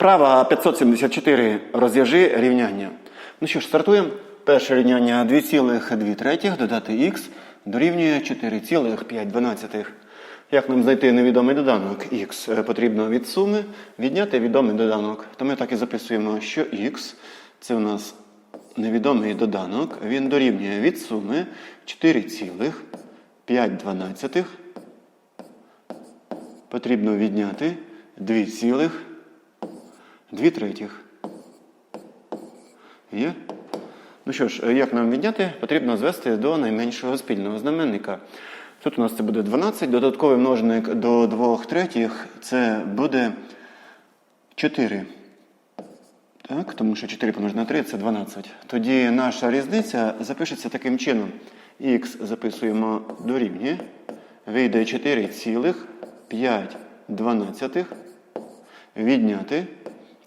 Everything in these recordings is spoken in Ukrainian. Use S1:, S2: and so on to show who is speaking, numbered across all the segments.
S1: Вправа 574 розв'яжи рівняння. Ну що ж, стартуємо. Перше рівняння 2,2 третіх додати х дорівнює 4,5. Як нам знайти невідомий доданок х? Е, Потрібно від суми відняти відомий доданок. То ми так і записуємо, що х це у нас невідомий доданок. Він дорівнює від суми 4,5. Потрібно відняти 2,2 третіх. Є? Ну що ж, як нам відняти? Потрібно звести до найменшого спільного знаменника. Тут у нас це буде 12, додатковий множник до 2 третіх це буде 4. Так, тому що 4 помножити на 3 це 12. Тоді наша різниця запишеться таким чином. Х записуємо дорівнює. Вийде 4,5 відняти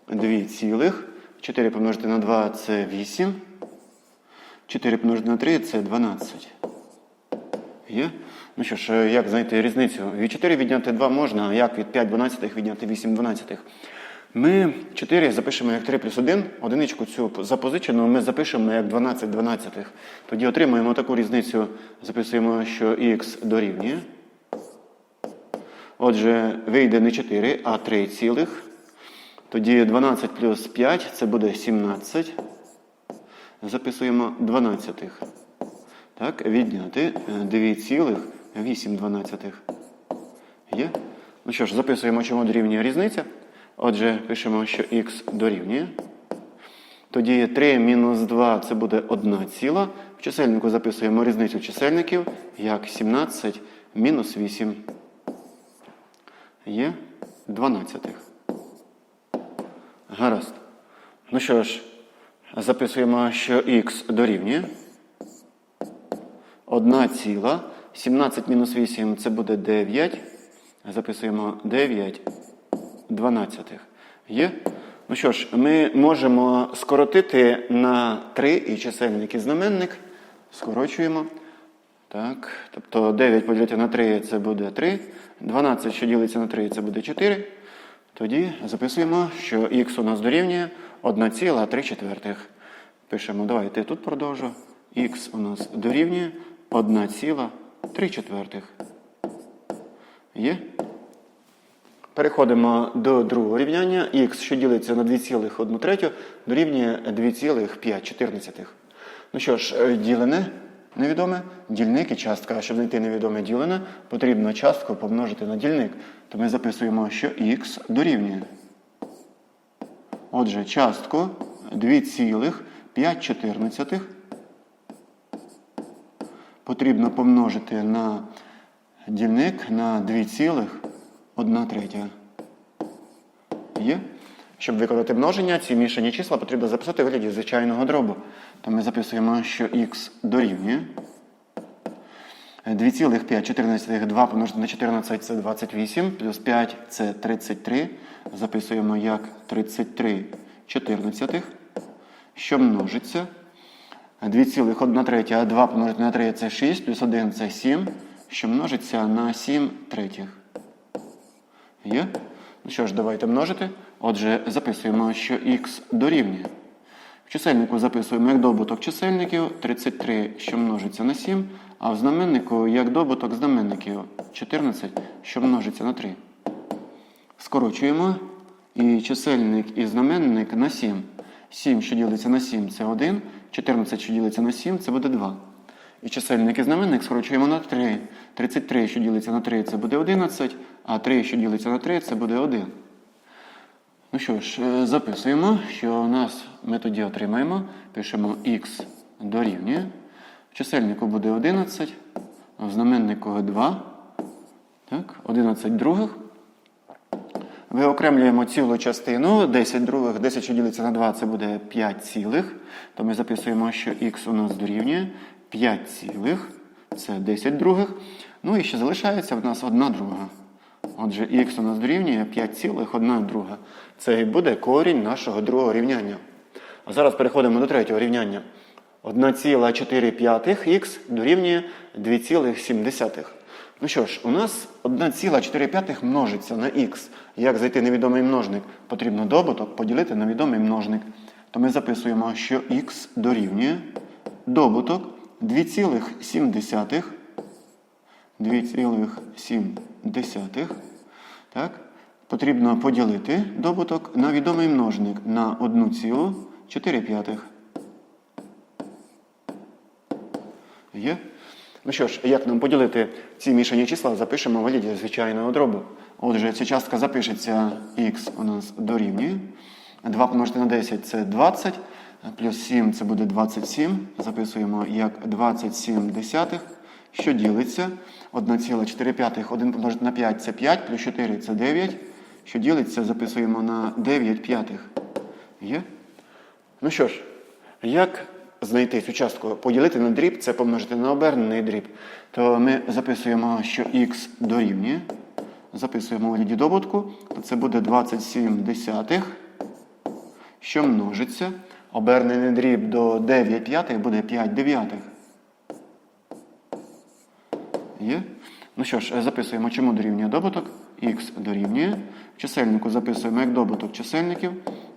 S1: 2 цілих. 4 помножити на 2 це 8. 4 помножити на 3 це 12. Є? Ну що ж, як знайти різницю? Від 4 відняти 2 можна, а як від 5 дванадцятих відняти 8 дванадцятих? Ми 4 запишемо як 3 плюс 1, одиничку цю запозичену ми запишемо як 12 дванадцятих. Тоді отримаємо таку різницю, записуємо, що х дорівнює. Отже, вийде не 4, а 3 цілих. Тоді 12 плюс 5 це буде 17. Записуємо 12. Так, відняти 2,8 дванадцятих. Є? Ну що ж, записуємо, чому дорівнює різниця. Отже, пишемо, що х дорівнює. Тоді 3 мінус 2 це буде 1 ціла. В чисельнику записуємо різницю чисельників як 17 мінус 8. Є 12. Гаразд. Ну що ж, записуємо, що х дорівнює. 1 ціла. 17 мінус 8 це буде 9. Записуємо 9 дванадцятих. Є? Ну що ж, ми можемо скоротити на 3 і чисельник і знаменник. Скорочуємо. Так, тобто 9 поділити на 3 це буде 3. 12, що ділиться на 3, це буде 4. Тоді записуємо, що х у нас дорівнює 1,3 четвертих. Пишемо, давайте тут продовжу. Х у нас дорівнює 1,3 четвертих. Є? Переходимо до другого рівняння. Х, що ділиться на 2,1 третю, дорівнює 2,5. Ну що ж, е, ділене невідоме, дільник і частка. Щоб знайти невідоме ділене, потрібно частку помножити на дільник. То ми записуємо, що х дорівнює. Отже, частку 2,5 потрібно помножити на дільник на 2,1 третя. Є? Щоб виконати множення, ці мішані числа потрібно записати у вигляді звичайного дробу. То ми записуємо, що х дорівнює. 2,5 2 помножити на 14 це 28, плюс 5 це 33. Записуємо як 33 чотирнадцятих, що множиться. 2,1 третя, а 2 помножити на 3 це 6, плюс 1 це 7, що множиться на 7 третіх. Є? Ну що ж, давайте множити. Отже, записуємо, що х дорівнює. В чисельнику записуємо як добуток чисельників 33, що множиться на 7, а в знаменнику як добуток знаменників 14, що множиться на 3. Скорочуємо і чисельник і знаменник на 7. 7, що ділиться на 7, це 1, 14, що ділиться на 7, це буде 2. І чисельник і знаменник скорочуємо на 3. 33, що ділиться на 3, це буде 11, а 3, що ділиться на 3, це буде 1. Ну що ж, е, записуємо, що у нас ми тоді отримаємо, пишемо х дорівнює. В чисельнику буде 11, а в знаменнику 2. Так, 11 других. Виокремлюємо цілу частину, 10 других, 10, що ділиться на 2, це буде 5 цілих. То ми записуємо, що х у нас дорівнює 5 цілих, це 10 других. Ну і ще залишається в нас 1 друга. Отже, х у нас дорівнює 5 цілих, 1 друга. Це і буде корінь нашого другого рівняння. А зараз переходимо до третього рівняння. 1,4 х дорівнює 2,7. Ну що ж, у нас 1,4 множиться на х, як знайти невідомий множник. Потрібно добуток поділити на відомий множник. То ми записуємо, що х дорівнює добуток 2,7 2,7. Так? Потрібно поділити добуток на відомий множник на 1,4. Є? Ну що ж, як нам поділити ці мішані числа, запишемо в вигляді звичайного дробу. Отже, ця частка запишеться х у нас дорівнює. 2 помножити на 10 це 20, плюс 7 це буде 27. Записуємо як 27 десятих, що ділиться. 1,4, 1 помножити на 5 це 5, плюс 4 це 9. Що ділиться, записуємо на 9 п'ятих. Є? Ну що ж, як знайти цю частку? Поділити на дріб, це помножити на обернений дріб. То ми записуємо, що х дорівнює. Записуємо у вигляді добутку, то це буде 27 десятих, що множиться. Обернений дріб до 9 п'ятих буде 5 дев'ятих. Є? Ну що ж, записуємо, чому дорівнює добуток. Х дорівнює. В чисельнику записуємо як добуток чисельників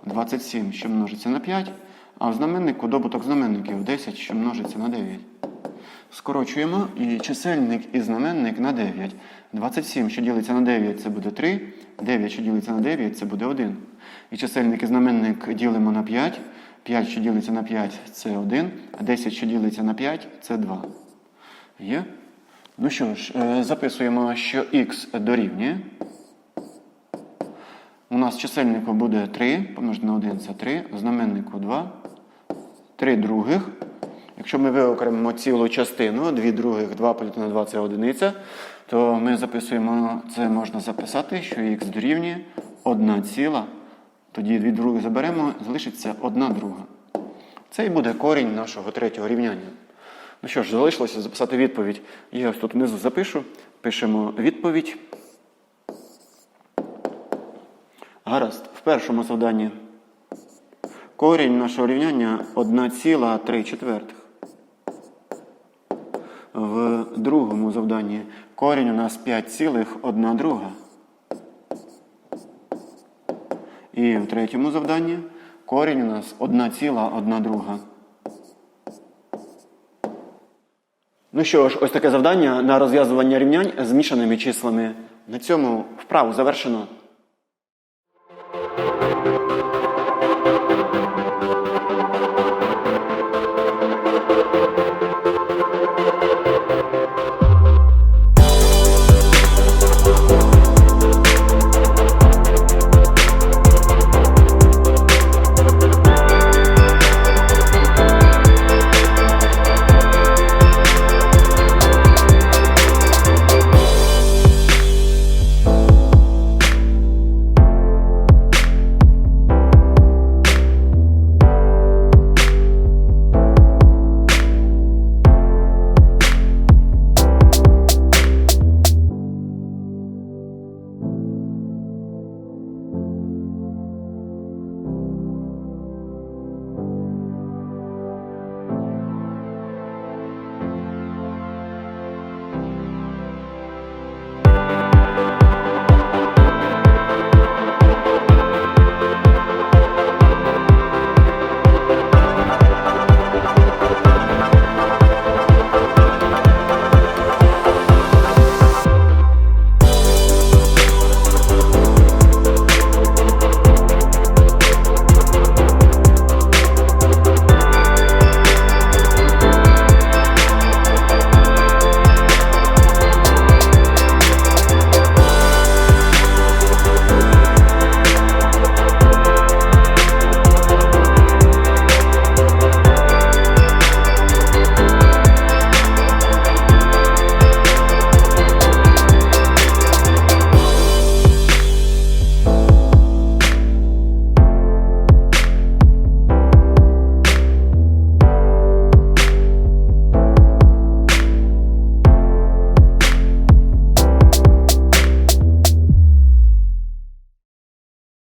S1: 27, що множиться на 5. А в знаменнику добуток знаменників 10, що множиться на 9. Скорочуємо і чисельник і знаменник на 9. 27, що ділиться на 9, це буде 3. 9, що ділиться на 9, це буде 1. І чисельник і знаменник ділимо на 5. 5, що ділиться на 5, це 1. 10, що ділиться на 5, це 2. Є? Ну що ж, е, записуємо, що х дорівнює. У нас чисельнику буде 3, помножити на 1 це 3, в знаменнику 2, 3 других. Якщо ми виокремимо цілу частину, 2 других, 2 поділити на 2 це одиниця, то ми записуємо, це можна записати, що х дорівнює 1 ціла. Тоді 2 других заберемо, залишиться 1 друга. Це і буде корінь нашого третього рівняння. Ну що ж, залишилося записати відповідь. Я ось тут внизу запишу. Пишемо відповідь. Гаразд, в першому завданні корінь нашого рівняння 1,3 четвертих. В другому завданні корінь у нас 5,1 друга. І в третьому завданні корінь у нас 1,1 друга. Ну що ж, ось таке завдання на розв'язування рівнянь з мішаними числами. На цьому вправу завершено.